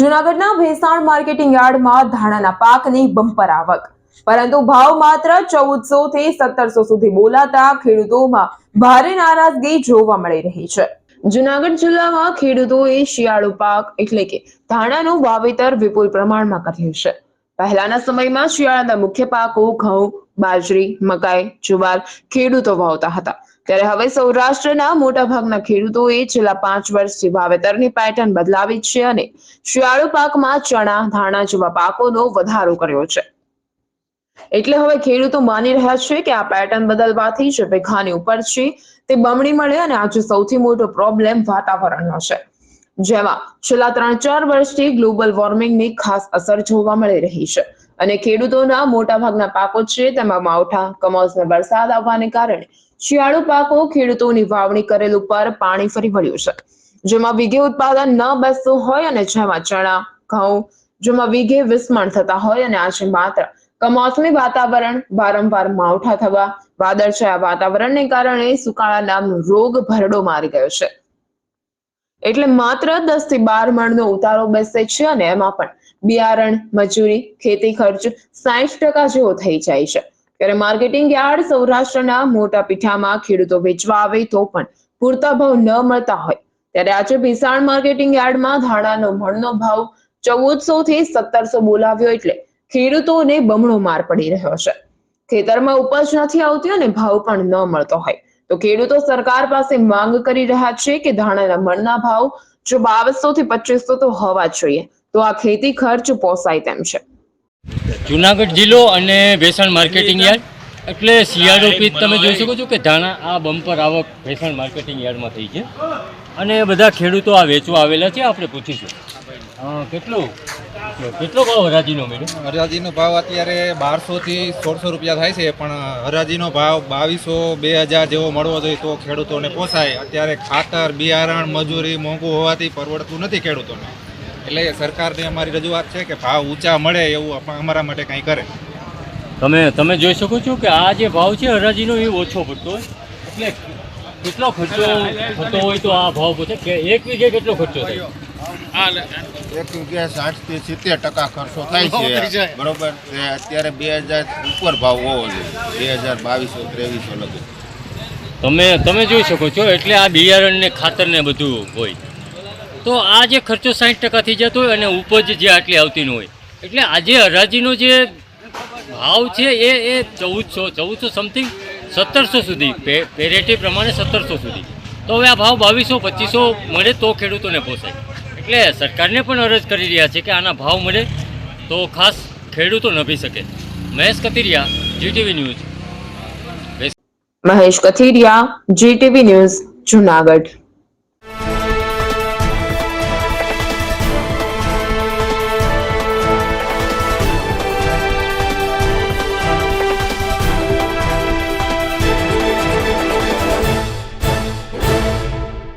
જૂનાગઢના ભેસાણ માર્કેટિંગ યાર્ડમાં ધાણાના પાકની બમ્પર આવક. પરંતુ ભાવ માત્ર ચૌદસો થી સત્તરસો સુધી બોલાતા ખેડૂતોમાં ભારે નારાજગી જોવા મળી રહી છે. જૂનાગઢ જિલ્લામાં ખેડૂતોએ શિયાળુ પાક એટલે કે ધાણાનું વાવેતર વિપુલ પ્રમાણમાં કર્યું છે. પહેલાના સમયમાં શિયાળાના મુખ્ય પાકો ઘઉં બાજરી, મકાઈ, જુવાર ખેડૂતો વાવતા હતા. ત્યારે હવે સૌરાષ્ટ્રના મોટાભાગના ખેડૂતોએ છેલ્લા પાંચ વર્ષથી વાવેતરની પેટર્ન બદલાવી છે અને શિયાળુ પાકમાં ચણા, ધાણા જેવા પાકોનો વધારો કર્યો છે. એટલે હવે ખેડૂતો માની રહ્યા છે કે આ પેટર્ન બદલવાથી જે વીઘાની ઉપર છે તે બમણી મળે અને આજે સૌથી મોટો પ્રોબ્લેમ વાતાવરણનો છે. જેમાં છેલ્લા ત્રણ ચાર વર્ષથી ગ્લોબલ વોર્મિંગની ખાસ અસર જોવા મળી રહી છે. અને ખેડૂતોના મોટાભાગના પાકો છે, તેમાં માવઠા કમોસમી વરસાદ આવવાને કારણે શિયાળુ પાકો ખેડૂતોની વાવણી કરેલ ઉપર પાણી ફરી વળ્યું છે. જેમાં વીઘે ઉત્પાદન ન બેસતું હોય અને જેમાં ચણા, ઘઉં, જેમાં વીઘે વિસ્મણ થતા હોય અને આજે માત્ર કમોસમી વાતાવરણ, વારંવાર માવઠા થવા, વાદળછાયા વાતાવરણને કારણે સુકાળા નામનો રોગ ભરડો મારી ગયો છે. એટલે માત્ર દસથી બાર મણનો ઉતારો બેસે છે અને એમાં પણ બિયારણ, મજૂરી, ખેતી ખર્ચ સાહીઠ ટકા જેવો થઈ જાય છે. ત્યારે માર્કેટિંગ યાર્ડ સૌરાષ્ટ્રના મોટા પીઠામાં ખેડૂતો વેચવા આવે તો પણ પૂરતા ભાવ ન મળતા હોય. ત્યારે આજે ભીસાણ માર્કેટિંગ યાર્ડમાં ધાણાનો મણનો ભાવ ચૌદસો થી સત્તરસો બોલાવ્યો એટલે ખેડૂતોને બમણો માર પડી રહ્યો છે. ખેતરમાં ઉપજ નથી આવતી અને ભાવ પણ ન મળતો હોય. તો ખેડૂતો સરકાર પાસે માંગ કરી રહ્યા છે કે ધાણાના મણના ભાવ જો બાવીસો થી પચીસો તો હોવા જોઈએ. તો આ ખેતી ખર્ચ પોસાય તેમ છે. જુનાગઢ જિલ્લો અને ભેસાણ માર્કેટિંગ યાર્ડ. એટલે શિયાળો પીક તમે જોઈ શકો છો કે ધાણા આ બમ્પર આવક ભેસાણ માર્કેટિંગ યાર્ડમાં થઈ છે. અને બધા ખેડૂતો આ વેચવા આવેલા છે આપણે પૂછીશું. કેટલો? કેટલું કેટલો ભાવ હરાજીનો મેડમ હરાજીનો ભાવ અત્યારે બારસોથી સોળસો રૂપિયા થાય છે પણ હરાજીનો ભાવ બાવીસો બે હજાર જેવો મળવો જોઈએ તો ખેડૂતોને પોસાય. અત્યારે ખાતર બિયારણ મજૂરી મોંઘું હોવાથી પરવડતું નથી ખેડૂતોને. એટલે સરકારને અમારી રજૂઆત છે કે ભાવ ઊંચા મળે એવું અમારા માટે કંઈ કરે. તમે તમે જોઈ શકો છો કે આ જે ભાવ છે હરાજીનો એ ઓછો પડતો હોય. એટલે કેટલો ખર્ચો થતો હોય તો આ ભાવ પૂછે કે એક વીઘે કેટલો ખર્ચો થાય? એક વીઘે સાઠથી સિત્તેર ટકા ખર્ચો થાય છે. બરોબર? અત્યારે બે હજાર ઉપર ભાવ હોવો જોઈએ. બે હજાર બાવીસો ત્રેવીસો લગી તમે તમે જોઈ શકો છો એટલે આ બિયારણ ને ખાતર ને બધું હોય. તો આ જે ખર્ચો સાઠ ટકા થઈ જતો હોય અને ઉપજ જે આટલી આવતી ન હોય. એટલે આજે હરાજીનો જે ભાવ છે એ એ ચૌદસો ચૌદસો સમથિંગ સત્તરસો સુધી પેરેટી પ્રમાણે સત્તરસો સુધી. તો હવે આ ભાવ બાવીસો, પચીસો મળે તો ખેડૂતોને પોસાય. એટલે સરકારને પણ અરજ કરી રહ્યા છે કે આના ભાવ મળે તો ખાસ ખેડૂતો નભી શકે. Mahesh Kathiriya GTV news. Mahesh Kathiriya GTV news, Junagadh.